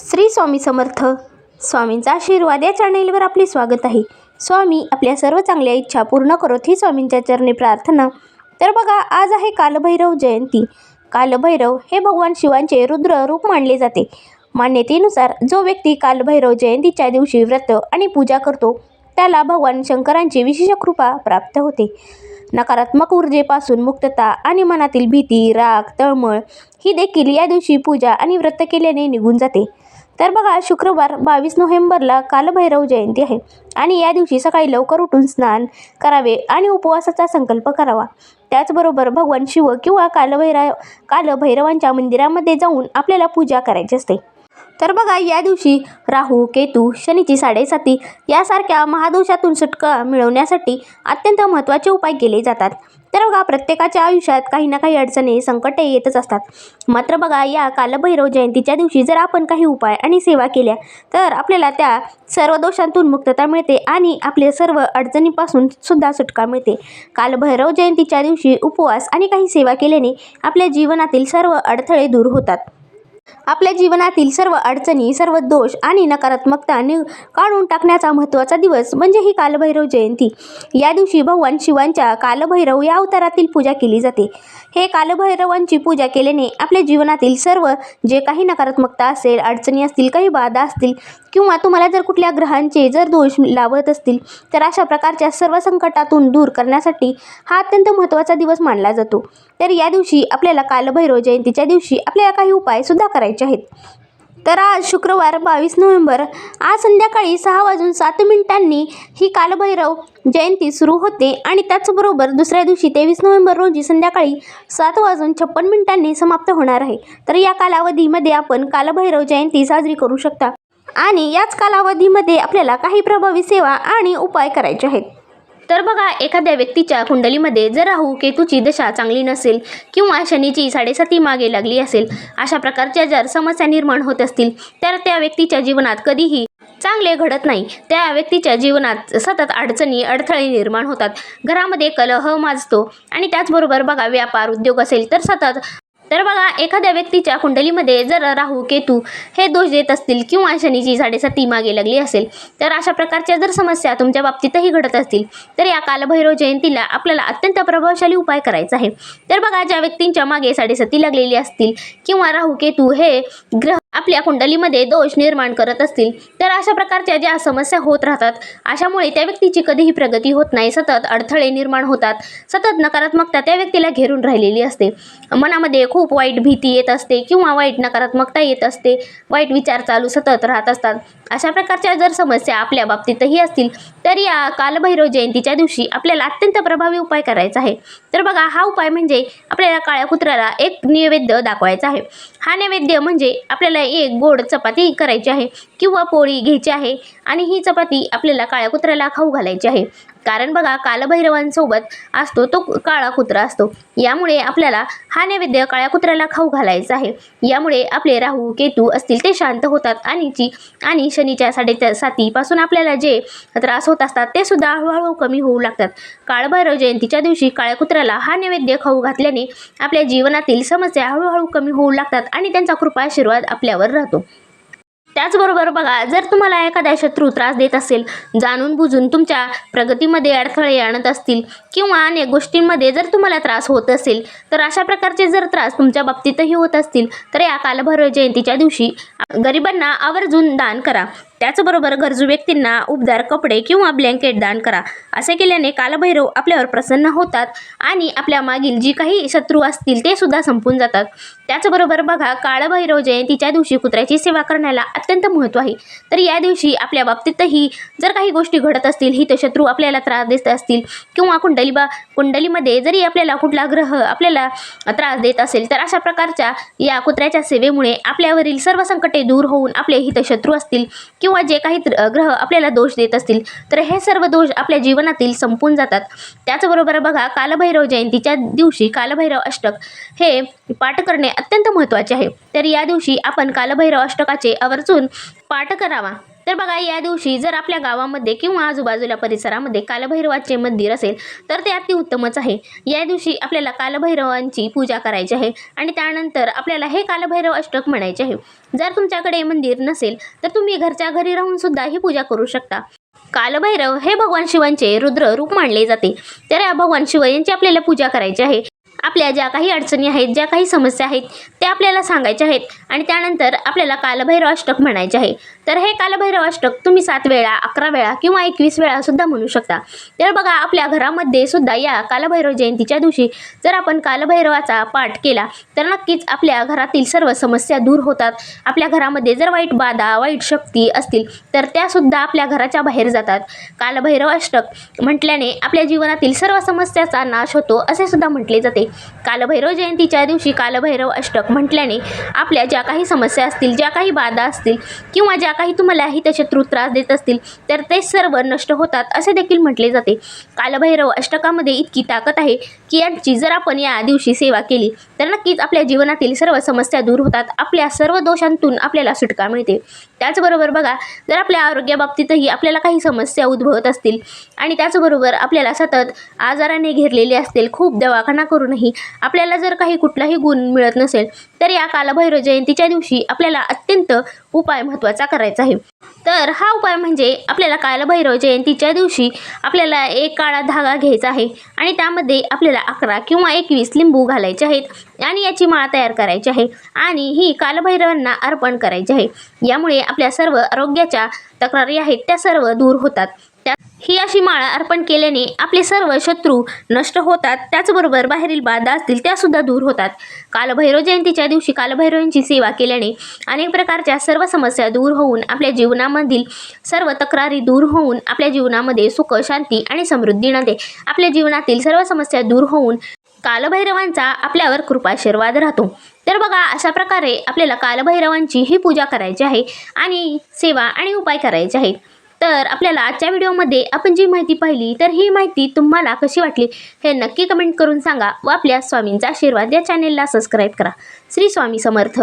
श्री स्वामी समर्थ. स्वामींचा आशीर्वाद या चॅनेलवर आपले स्वागत आहे. स्वामी आपल्या सर्व चांगल्या इच्छा पूर्ण करत ही स्वामींच्या चरणी प्रार्थना. तर बघा आज आहे कालभैरव जयंती. कालभैरव हे भगवान शिवांचे रुद्र रूप मानले जाते. मान्यतेनुसार जो व्यक्ती कालभैरव जयंतीच्या दिवशी व्रत आणि पूजा करतो त्याला भगवान शंकरांची विशेष कृपा प्राप्त होते. नकारात्मक ऊर्जेपासून मुक्तता आणि मनातील भीती राग तळमळ ही देखील या दिवशी पूजा आणि व्रत केल्याने निघून जाते. तर बघा शुक्रवार बावीस नोव्हेंबरला कालभैरव जयंती आहे आणि या दिवशी सकाळी लवकर उठून स्नान करावे आणि उपवासाचा संकल्प करावा. त्याचबरोबर भगवान शिव किंवा कालभैरव कालभैरवांच्या मंदिरामध्ये जाऊन आपल्याला पूजा करायची असते. तर बघा या दिवशी राहू केतू शनीची साडेसाती यासारख्या महादोषातून सुटका मिळवण्यासाठी अत्यंत महत्त्वाचे उपाय केले जातात. तर बघा प्रत्येकाच्या आयुष्यात काही ना काही अडचणी संकटे येतच असतात. मात्र बघा या कालभैरव जयंतीच्या दिवशी जर आपण काही उपाय आणि सेवा केल्या तर आपल्याला त्या सर्व दोषांतून मुक्तता मिळते आणि आपल्या सर्व अडचणीपासून सुद्धा सुटका मिळते. कालभैरव जयंतीच्या दिवशी उपवास आणि काही सेवा केल्याने आपल्या जीवनातील सर्व अडथळे दूर होतात. आपल्या जीवनातील सर्व अडचणी सर्व दोष आणि नकारात्मकता नि काढून टाकण्याचा महत्त्वाचा दिवस म्हणजे ही कालभैरव जयंती. या दिवशी भगवान शिवांच्या कालभैरव या अवतारातील पूजा केली जाते. हे कालभैरवांची पूजा केल्याने आपल्या जीवनातील सर्व जे काही नकारात्मकता असेल अडचणी असतील काही बाधा असतील किंवा तुम्हाला जर कुठल्या ग्रहांचे जर दोष लावत असतील तर अशा प्रकारच्या सर्व संकटातून दूर करण्यासाठी हा अत्यंत महत्त्वाचा दिवस मानला जातो. तर या दिवशी आपल्याला कालभैरव जयंतीच्या दिवशी आपल्याला काही उपायसुद्धा करायचे आहेत. तर आज शुक्रवार बावीस नोव्हेंबर आज संध्याकाळी सहा वाजून सात मिनिटांनी ही कालभैरव जयंती सुरू होते आणि त्याचबरोबर दुसऱ्या दिवशी तेवीस नोव्हेंबर रोजी संध्याकाळी सात वाजून छप्पन मिनिटांनी समाप्त होणार आहे. तर या कालावधीमध्ये आपण कालभैरव जयंती साजरी करू शकता आणि याच कालावधीमध्ये आपल्याला काही प्रभावी सेवा आणि उपाय करायचे आहेत. तर बघा एखाद्या व्यक्तीच्या कुंडलीमध्ये जर राहू केतूची दशा चांगली नसेल किंवा शनीची साडेसाती मागे लागली असेल अशा प्रकारच्या जर समस्या निर्माण होत असतील तर त्या व्यक्तीच्या जीवनात कधीही चांगले घडत नाही. त्या व्यक्तीच्या जीवनात सतत अडचणी अडथळे निर्माण होतात. घरामध्ये कलह माजतो आणि त्याचबरोबर बघा व्यापार उद्योग असेल तर सतत तर बघा एखाद्या व्यक्तीच्या कुंडलीमध्ये जर राहू केतू हे दोष देत असतील किंवा शनीची साडेसाती मागे लागली असेल तर अशा प्रकारच्या जर समस्या तुमच्या बाबतीतही घडत असतील तर या कालभैरव जयंतीला आपल्याला अत्यंत प्रभावशाली उपाय करायचा आहे. तर बघा ज्या व्यक्तींच्या मागे साडेसाती लागलेली असतील किंवा राहू केतू हे ग्रह आपल्या कुंडलीमध्ये दोष निर्माण करत असतील तर अशा प्रकारच्या ज्या समस्या होत राहतात अशामुळे त्या व्यक्तीची कधीही प्रगती होत नाही. सतत अडथळे निर्माण होतात. सतत नकारात्मकता त्या व्यक्तीला घेरून राहिलेली असते. मनामध्ये खूप खूप वाईट भीती येत असते किंवा वाईट नकारात्मकता येत असते. वाईट विचार चालू सतत राहत असतात. अशा प्रकारच्या जर समस्या आपल्या बाबतीतही असतील तर या कालभैरव जयंतीच्या दिवशी आपल्याला अत्यंत प्रभावी उपाय करायचा आहे. तर बघा हा उपाय म्हणजे आपल्याला काळ्या कुत्र्याला एक नैवेद्य दाखवायचा आहे. हा नैवेद्य म्हणजे आपल्याला एक गोड चपाती करायची आहे किंवा पोळी घ्यायची आहे आणि ही चपाती आपल्याला काळ्या कुत्र्याला खाऊ घालायची आहे. कारण बघा कालभैरवांसोबत असतो तो काळा कुत्रा असतो. यामुळे आपल्याला हा नैवेद्य काळ्या कुत्र्याला खाऊ घालायचा आहे. यामुळे आपले राहू केतू असतील ते शांत होतात आणि जी आणि शनीच्या साडेच्या सातीपासून आपल्याला जे त्रास होत असतात ते सुद्धा हळूहळू कमी होऊ लागतात. काळभैरव जयंतीच्या दिवशी काळ्या कुत्र्याला हा नैवेद्य खाऊ घातल्याने आपल्या जीवनातील समस्या हळूहळू कमी होऊ लागतात आणि त्यांचा कृपा आशीर्वाद आपल्यावर राहतो. त्याचबरोबर बघा जर तुम्हाला एखादा शत्रू त्रास देत असेल जाणून बुजून तुमच्या प्रगतीमध्ये अडथळे आणत असतील किंवा अनेक गोष्टींमध्ये जर तुम्हाला त्रास होत असेल तर अशा प्रकारचे जर त्रास तुमच्या बाबतीतही होत असतील तर या कालभैरव जयंतीच्या दिवशी गरिबांना आवर्जून दान करा. त्याचबरोबर गरजू व्यक्तींना उबदार कपडे किंवा ब्लँकेट दान करा. असे केल्याने कालभैरव आपल्यावर प्रसन्न होतात आणि आपल्या मागील जी काही शत्रू असतील ते सुद्धा संपून जातात. त्याचबरोबर बघा काळभैरव जयंतीच्या दिवशी कुत्र्याची सेवा करण्याला अत्यंत महत्त्व आहे. तर या दिवशी आपल्या बाबतीतही जर काही गोष्टी घडत असतील ही शत्रू आपल्याला त्रास देत असतील किंवा कुंडली बा कुंडलीमध्ये जरी आपल्याला कुठला ग्रह आपल्याला त्रास देत असेल तर अशा प्रकारच्या या कुत्र्याच्या सेवेमुळे आपल्यावरील सर्व संकटे दूर होऊन आपले हितशत्रू असतील किंवा जे काही ग्रह आपल्याला दोष देत असतील तर हे सर्व दोष आपल्या जीवनातील संपून जातात. त्याचबरोबर बघा कालभैरव जयंतीच्या दिवशी कालभैरव अष्टक हे पाठ करणे अत्यंत महत्त्वाचे आहे. तर या दिवशी आपण कालभैरव अष्टकाचे आवर्जून पाठ करावा. तर बघा या दिवशी जर आपल्या गावामध्ये किंवा आजूबाजूला परिसरामध्ये कालभैरवाचे मंदिर असेल तर ते अति उत्तमच आहे. या दिवशी आपल्याला कालभैरवांची पूजा करायची आहे आणि त्यानंतर आपल्याला हे कालभैरव अष्टक म्हणायचे आहे. जर तुमच्याकडे मंदिर नसेल तर तुम्ही घरच्या घरी राहून सुद्धा ही पूजा करू शकता. कालभैरव हे भगवान शिवांचे रुद्र रूप मानले जाते. तर या भगवान शिव यांची आपल्याला पूजा करायची आहे. आपल्या ज्या काही अडचणी आहेत ज्या काही समस्या आहेत त्या आपल्याला सांगायच्या आहेत आणि त्यानंतर आपल्याला कालभैरव अष्टक म्हणायचे आहे. तर हे कालभैरव अष्टक तुम्ही सात वेळा अकरा वेळा किंवा एकवीस वेळा सुद्धा म्हणू शकता. तर बघा आपल्या घरामध्ये सुद्धा या कालभैरव जयंतीच्या दिवशी जर आपण कालभैरवाचा पाठ केला तर नक्कीच आपल्या घरातील सर्व समस्या दूर होतात. आपल्या घरामध्ये जर वाईट बाधा वाईट शक्ती असतील तर त्यासुद्धा आपल्या घराच्या बाहेर जातात. कालभैरव अष्टक म्हटल्याने आपल्या जीवनातील सर्व समस्याचा नाश होतो असे सुद्धा म्हटले जाते. कालभैरव जयंतीच्या दिवशी कालभैरव अष्टक म्हटल्याने आपल्या ज्या काही समस्या असतील ज्या काही बाधा असतील किंवा ज्या काही तुम्हालाही तुम्हाला थ्रू त्रास देत असतील तर ते सर्व नष्ट होतात असे देखील म्हटले जाते. कालभैरव अष्टकामध्ये इतकी ताकद आहे की यांची जर आपण या दिवशी सेवा केली तर नक्कीच आपल्या जीवनातील सर्व समस्या दूर होतात आपल्या सर्व दोषांतून आपल्याला सुटका मिळते. त्याचबरोबर बघा जर आपल्या आरोग्याबाबतीतही आपल्याला काही समस्या उद्भवत असतील आणि त्याचबरोबर आपल्याला सतत आजाराने घेरलेले असतील खूप दवाखाना करूनही आपल्याला जर काही कुठलाही गुण मिळत नसेल तर या कालभैरव जयंतीच्या दिवशी आपल्याला अत्यंत उपाय महत्त्वाचा करायचा आहे तर हा उपाय म्हणजे आपल्याला कालभैरव जयंतीच्या दिवशी आपल्याला एक काळा धागा घ्यायचा आहे आणि त्यामध्ये आपल्याला अकरा किंवा एकवीस लिंबू घालायचे आहेत आणि याची माळा तयार करायची आहे आणि ही कालभैरवांना अर्पण करायची आहे. यामुळे आपल्या सर्व आरोग्याच्या तक्रारी आहेत त्या सर्व दूर होतात. त्या ही अशी माळा अर्पण केल्याने आपले सर्व शत्रू नष्ट होतात त्याचबरोबर बाहेरील बाधा असतील त्यासुद्धा दूर होतात. कालभैरव जयंतीच्या दिवशी कालभैरवांची सेवा केल्याने अनेक प्रकारच्या सर्व समस्या दूर होऊन आपल्या जीवनामधील सर्व तक्रारी दूर होऊन आपल्या जीवनामध्ये सुख शांती आणि समृद्धी नदे. आपल्या जीवनातील सर्व समस्या दूर होऊन कालभैरवांचा आपल्यावर कृपाशीर्वाद राहतो. तर बघा अशा प्रकारे आपल्याला कालभैरवांची ही पूजा करायची आहे आणि सेवा आणि उपाय करायचे आहेत. तर आपल्याला आजच्या व्हिडिओमध्ये आपण जी माहिती पाहिली तर ही माहिती तुम्हाला कशी वाटली हे नक्की कमेंट करून सांगा व आपल्या स्वामींचा आशीर्वाद या चॅनेलला सबस्क्राईब करा. श्री स्वामी समर्थ.